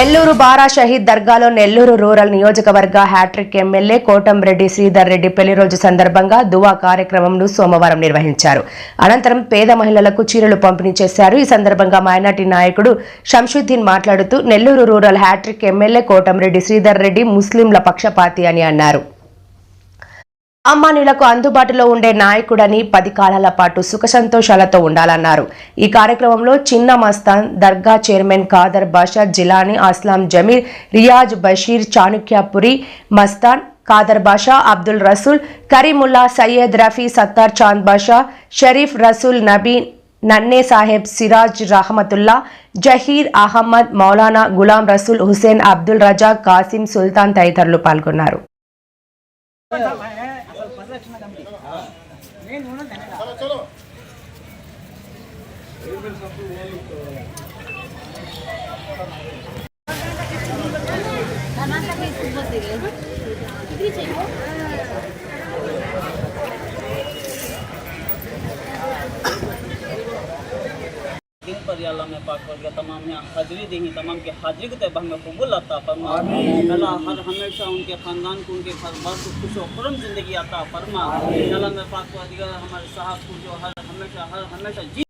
నెల్లూరు బారా షహీద్ దర్గాలో నెల్లూరు రూరల్ నియోజకవర్గ hat trick MLA Kotamreddy Sridhar Reddy పెళ్ళి రోజు సందర్భంగా దువా కార్యక్రమంను సోమవారం నిర్వహించారు. అనంతరం పేద మహిళలకు చీరలు పంపిణీ చేశారు. ఈ సందర్భంగా మైనార్టీ నాయకుడు షంషుద్దీన్ మాట్లాడుతూ Nellore rural hat-trick MLA Kotamreddy Sridhar Reddy ముస్లింల పక్షపాతి అని అన్నారు. సామాన్యులకు అందుబాటులో ఉండే నాయకుడని పది కాలాల పాటు సుఖ సంతోషాలతో ఉండాలన్నారు. ఈ కార్యక్రమంలో చిన్న మస్తాన్ దర్గా చైర్మన్ ఖాదర్ బాషా జిలానీ అస్లాం జమీర్ రియాజ్ బషీర్ చాణుక్యపురి మస్తాన్ ఖాదర్ బాషా అబ్దుల్ రసూల్ కరీముల్లా సయ్యద్ రఫీ సత్తార్ చాంద్ బాషా షరీఫ్ రసూల్ నబీ నన్నే సాహెబ్ సిరాజ్ రహమతుల్లా జహీర్ అహ్మద్ మౌలానా గులాం రసూల్ హుసేన్ అబ్దుల్ రజా కాసిం సుల్తాన్ తదితరులు పాల్గొన్నారు. दिन पर में पाक कर तमाम ने हाजिरी दी हैं तमाम की हाजिरी को तब हमें कबूल अता फरमा अल्लाह हर हमेशा उनके ख़ानदान को उनके परिवार को खुश खुरम ज़िंदगी अता फरमा अल्लाह में पाक कर दिया हमारे साहब को जो हर हमेशा हर हमेशा जी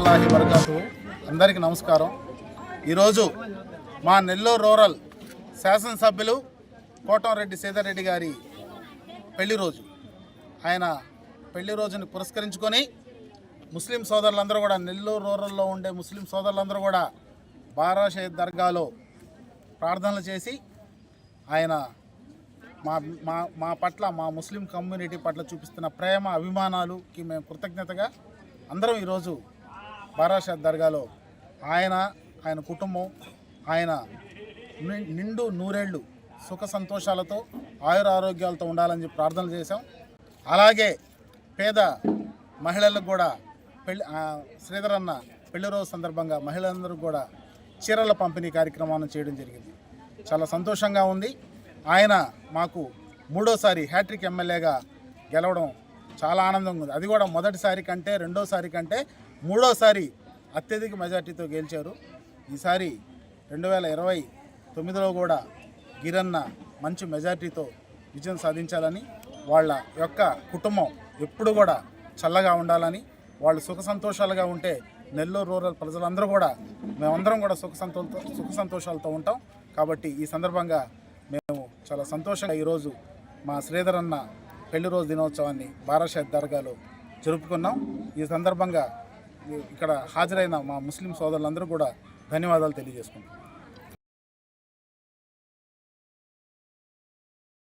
వరహమతుల్లాహి వరకాతు అందరికీ నమస్కారం. ఈరోజు మా నెల్లూరు రూరల్ శాసనసభ్యులు కోటంరెడ్డి సీతారెడ్డి గారి పెళ్ళి రోజు. ఆయన పెళ్ళి రోజుని పురస్కరించుకొని ముస్లిం సోదరులందరూ కూడా నెల్లూరు రూరల్లో ఉండే ముస్లిం సోదరులందరూ కూడా బారాషే దర్గాలో ప్రార్థనలు చేసి ఆయన మా మా మా పట్ల మా ముస్లిం కమ్యూనిటీ పట్ల చూపిస్తున్న ప్రేమ అభిమానాలుకి మేము కృతజ్ఞతగా అందరం ఈరోజు బారాషాద్ దర్గాలో ఆయన ఆయన కుటుంబం ఆయన నిండు నూరేళ్ళు సుఖ సంతోషాలతో ఆయుర ఆరోగ్యాలతో ఉండాలని చెప్పి ప్రార్థనలు చేశాం. అలాగే పేద మహిళలకు కూడా పెళ్ళి శ్రీధర్ అన్న పెళ్ళి రోజు సందర్భంగా మహిళలందరూ కూడా చీరల పంపిణీ కార్యక్రమాన్ని చేయడం జరిగింది. చాలా సంతోషంగా ఉంది. ఆయన మాకు మూడోసారి హ్యాట్రిక్ ఎమ్మెల్యేగా గెలవడం చాలా ఆనందంగా ఉంది. అది కూడా మొదటిసారి కంటే రెండోసారి కంటే మూడోసారి అత్యధిక మెజార్టీతో గెలిచారు. ఈసారి రెండు వేల ఇరవై తొమ్మిదిలో కూడా గిరన్న మంచి మెజార్టీతో విజయం సాధించాలని వాళ్ళ యొక్క కుటుంబం ఎప్పుడు కూడా చల్లగా ఉండాలని వాళ్ళు సుఖ సంతోషాలుగా ఉంటే నెల్లూరు రూరల్ ప్రజలందరూ కూడా మేమందరం కూడా సుఖ సంతో సుఖ సంతోషాలతో ఉంటాం. కాబట్టి ఈ సందర్భంగా మేము చాలా సంతోషంగా ఈరోజు మా శ్రీధర్ అన్న పెళ్ళి రోజు దినోత్సవాన్ని బారాషాద్ దర్గాలో జరుపుకున్నాం. ఈ సందర్భంగా ఇక్కడ హాజరైన మా ముస్లిం సోదరులందరూ కూడా ధన్యవాదాలు తెలియజేసుకుంటాం